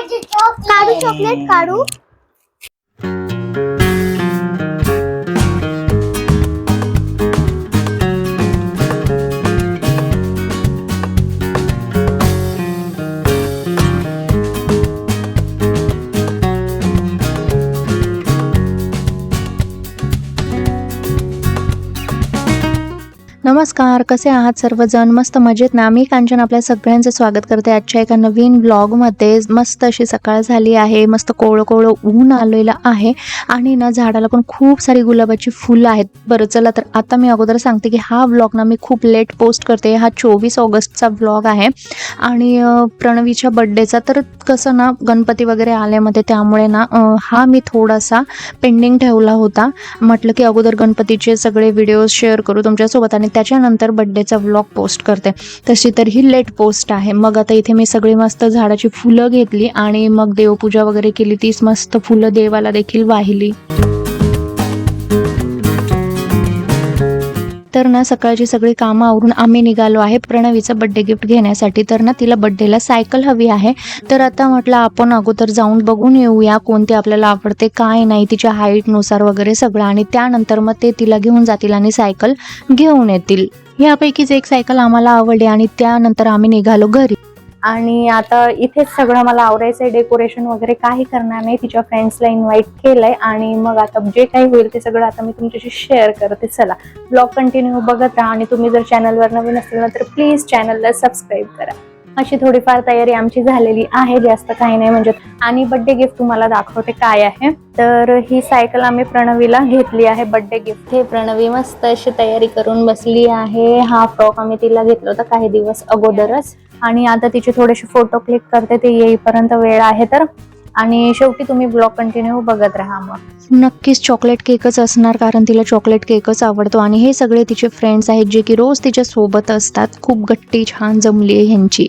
काढू चॉकलेट काढू. नमस्कार कसे आहात सर्वजण? मस्त मजेत ना? मी कांचन आपल्या सगळ्यांचं स्वागत करते आजच्या एका नवीन ब्लॉगमध्ये मस्त अशी सकाळ झाली आहे मस्त कोवळं कोवळं ऊन आलेलं आहे आणि ना झाडाला पण खूप सारी गुलाबाची फुलं आहेत. बरं चला तर आता मी अगोदर सांगते की हा ब्लॉग ना मी खूप लेट पोस्ट करते. हा चोवीस ऑगस्टचा ब्लॉग आहे आणि प्रणवीच्या बड्डेचा तर कसं ना गणपती वगैरे आल्यामध्ये त्यामुळे ना हा मी थोडासा पेंडिंग ठेवला होता. म्हटलं की अगोदर गणपतीचे सगळे व्हिडिओज शेअर करू तुमच्यासोबत आणि त्याच्यानंतर बड्डेचा व्लॉग पोस्ट करते. तशी तर ही लेट पोस्ट आहे. मग आता इथे मी सगळी मस्त झाडाची फुलं घेतली आणि मग देवपूजा वगैरे केली. तीच मस्त फुलं देवाला देखील वाहिली. तर ना सकाळची सगळी कामं आवरून आम्ही निघालो आहे प्रणवीचं बड्डे गिफ्ट घेण्यासाठी. तर ना तिला बड्डेला सायकल हवी आहे. तर आता म्हटलं आपण अगोदर जाऊन बघून येऊया कोणती आपल्याला आवडते काय नाही तिच्या हाईटनुसार वगैरे सगळं. आणि त्यानंतर मग ते तिला घेऊन जातील आणि सायकल घेऊन येतील. यापैकीच एक सायकल आम्हाला आवडली आणि त्यानंतर आम्ही निघालो घरी. आणि आता इथेच सगळं मला आवडायचंय डेकोरेशन वगैरे काही करणार नाही. तिच्या फ्रेंड्सला इन्व्हाइट केलंय आणि मग आता जे काही होईल ते सगळं आता मी तुमच्याशी शेअर करते. चला ब्लॉग कंटिन्यू बघत राहा आणि तुम्ही जर चॅनलवर नवीन असेल ना तर प्लीज चॅनलला सबस्क्राईब करा. अशी थोडीफार तयारी आमची झालेली आहे जास्त काही नाही. म्हणजे आणि बड्डे गिफ्ट तुम्हाला दाखवते काय आहे. तर ही सायकल आम्ही प्रणवीला घेतली आहे बड्डे गिफ्ट हे प्रणवी मस्त अशी तयारी करून बसली आहे. हा फ्रॉक आम्ही तिला घेतला होता काही दिवस अगोदरच. आणि आता तिचे थोडेसे फोटो क्लिक करते ते येईपर्यंत वेळ आहे तर. आणि शेवटी तुम्ही ब्लॉग कंटिन्यू बघत राहा मग. नक्कीच चॉकलेट केकच असणार कारण तिला चॉकलेट केकच आवडतो. आणि हे सगळे तिचे फ्रेंड्स आहेत जे की रोज तिच्या सोबत असतात. खूप गट्टी छान जमली आहे ह्यांची.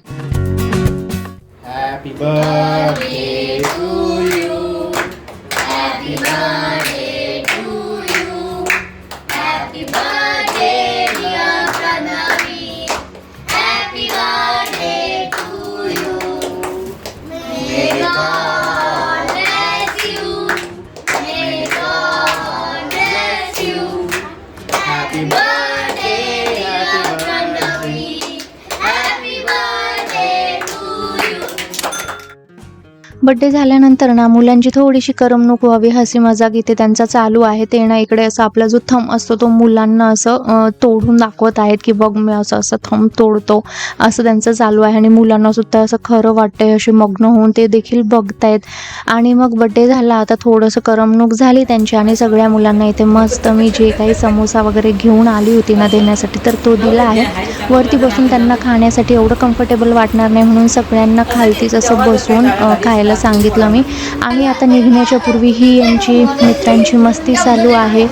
बड्डे झाल्यानंतर ना मुलांची थोडीशी करमणूक व्हावी हसी मजाक इथे त्यांचा चालू आहे. ते ना इकडे असं आपला जो थंब असतो तो मुलांना असं तोडून दाखवत आहेत की बघ मी असं असं थंब तोडतो. असं त्यांचं चालू आहे आणि मुलांना सुद्धा असं खरं वाटतंय असे मग्न होऊन ते देखील बघतायत. आणि मग बड्डे झाला आता थोडंसं करमणूक झाली त्यांची आणि सगळ्या मुलांना इथे मस्त मी जे काही समोसा वगैरे घेऊन आली होती ना देण्यासाठी तर तो दिला आहे. वरती बसून त्यांना खाण्यासाठी एवढं कम्फर्टेबल वाटणार नाही म्हणून सगळ्यांना खालतीच असं बसून खायला खायला सांगितलं मी. आणि आता निघण्याच्या पूर्वी ही यांची मित्रांची मस्ती चालू आहे.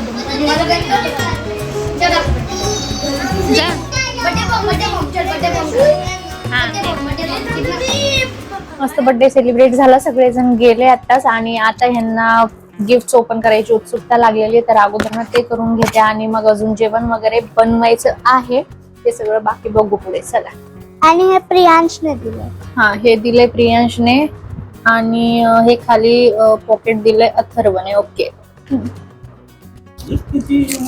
मस्त बर्थडे सेलिब्रेट झाला. सगळेजण गेले आताच आणि आता ह्यांना गिफ्ट ओपन करायची उत्सुकता लागलेली आहे. तर अगोदर ना ते करून घेते आणि मग अजून जेवण वगैरे बनवायचं आहे. ते सगळं बाकी बघू पुढे. चला. आणि हे प्रियांशने दिले. हा हे दिले प्रियांशने. आणि हे खाली पॉकेट दिलंय अथर्वने. Okay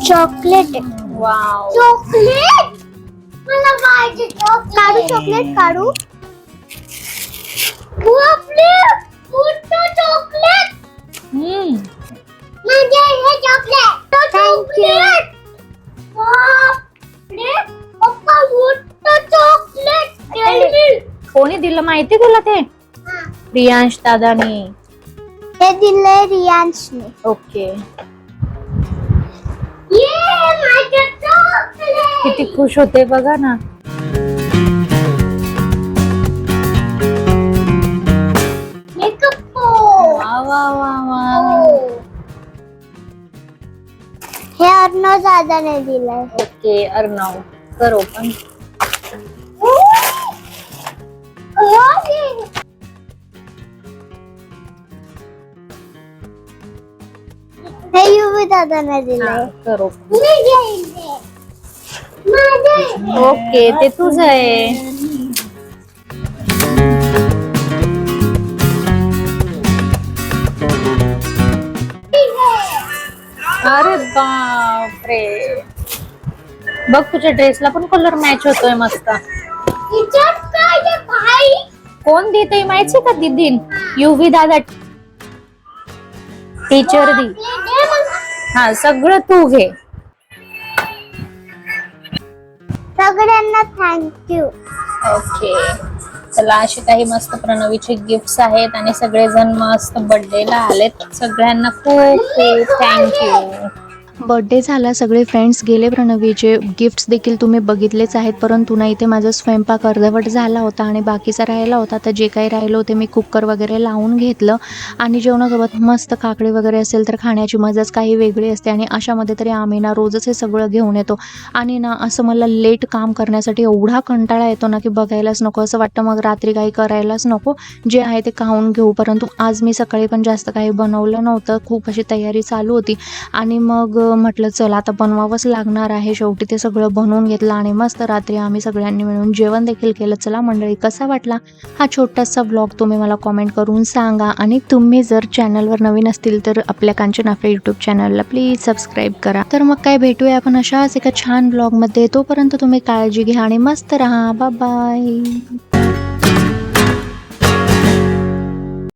chocolate. Wow chocolate? मला पाहिजे काढू चॉकलेट काढू. चॉकलेट. म्हणजे हे चॉकलेट. चॉकलेट. कोणी दिलं माहिती तुला ते? प्रियांश दादानी. हे दिले रियांशने. ओके. किती खुश होते बघा ना. वा वा वा वा. हे अर्णव दादाने दिलंय. ओके अर्णव. कर ओपन दिलाय. ओके ते तुझ आहे. अरे बापरे. बघ तुझ्या ड्रेसला पण कलर मॅच होतोय मस्त. कोण देते माहिती का दिदीन? युवी दादा. टीचर दी. हा सगळं तू घे. सगळ्यांना थँक्यू ओके चला असे काही मस्त प्रणवीचे गिफ्ट्स आहेत आणि सगळेजण मस्त बर्थडेला आलेत. सगळ्यांना खूप खूप थँक्यू बर्थडे झाला सगळे फ्रेंड्स गेले प्रणवीचे. गिफ्ट्स देखील तुम्ही बघितलेच आहेत परंतु ना इथे माझा स्वयंपाक अर्धवट झाला होता आणि बाकीचा राहिला होता. तर जे काही राहिलं होते मी कुकर वगैरे लावून घेतलं. आणि जेवणासोबत मस्त काकडे वगैरे असेल तर खाण्याची मजाच काही वेगळी असते. आणि अशामध्ये तरी आम्ही ना रोजच हे सगळं घेऊन येतो. आणि ना असं मला लेट काम करण्यासाठी एवढा कंटाळा येतो ना की बघायलाच नको. असं वाटतं मग रात्री काही करायलाच नको. जे आहे ते खाऊन घेऊ. परंतु आज मी सकाळी पण जास्त काही बनवलं नव्हतं. खूप अशी तयारी चालू होती. आणि मग म्हटलं चला आता बनवावंच लागणार आहे. शेवटी ते सगळं बनवून घेतलं आणि मस्त रात्री आम्ही सगळ्यांनी मिळून जेवण देखील केलं. चला मंडळी कसा वाटला हा छोटासा ब्लॉग तुम्ही मला कॉमेंट करून सांगा. आणि तुम्ही जर चॅनलवर नवीन असतील तर आपल्या कांचन आपल्या यूट्यूब चॅनलला प्लीज सबस्क्राईब करा. तर मग काय भेटूया आपण अशाच एका छान ब्लॉगमध्ये तोपर्यंत तुम्ही काळजी घ्या आणि मस्त राहा. बाय